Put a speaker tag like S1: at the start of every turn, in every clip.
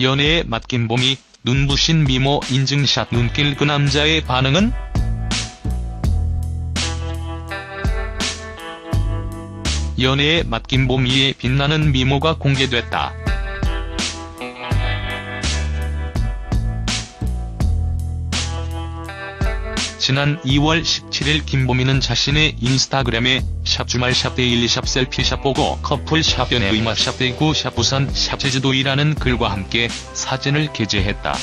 S1: 연애에 맡긴 봄이 눈부신 미모 인증샷 눈길 그 남자의 반응은? 연애에 맡긴 봄이의 빛나는 미모가 공개됐다. 지난 2월 17일 김보미는 자신의 인스타그램에 샵 주말 샵 데일리 샵 셀피 샵 보고 커플 샵 연애 의마 샵 대구 샵 부산 샵 제주도이라는 글과 함께 사진을 게재했다.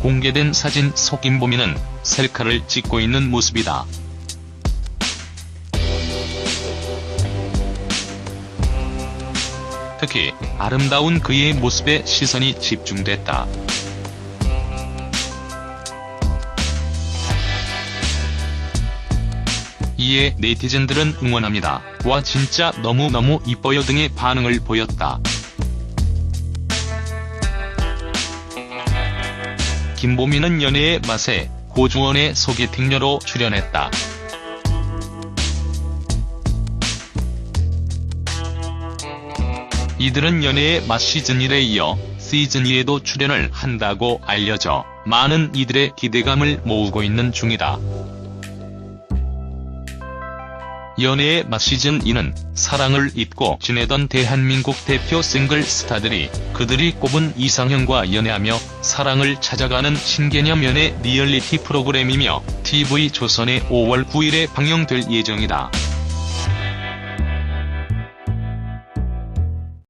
S1: 공개된 사진 속 김보미는 셀카를 찍고 있는 모습이다. 특히 아름다운 그의 모습에 시선이 집중됐다. 이에 네티즌들은 응원합니다. 와 진짜 너무너무 이뻐요 등의 반응을 보였다. 김보미는 연애의 맛에 고주원의 소개팅녀로 출연했다. 이들은 연애의 맛 시즌 1에 이어 시즌 2에도 출연을 한다고 알려져 많은 이들의 기대감을 모으고 있는 중이다. 연애의 맛 시즌 2는 사랑을 잊고 지내던 대한민국 대표 싱글 스타들이 그들이 꼽은 이상형과 연애하며 사랑을 찾아가는 신개념 연애 리얼리티 프로그램이며 TV조선에 5월 9일에 방영될 예정이다.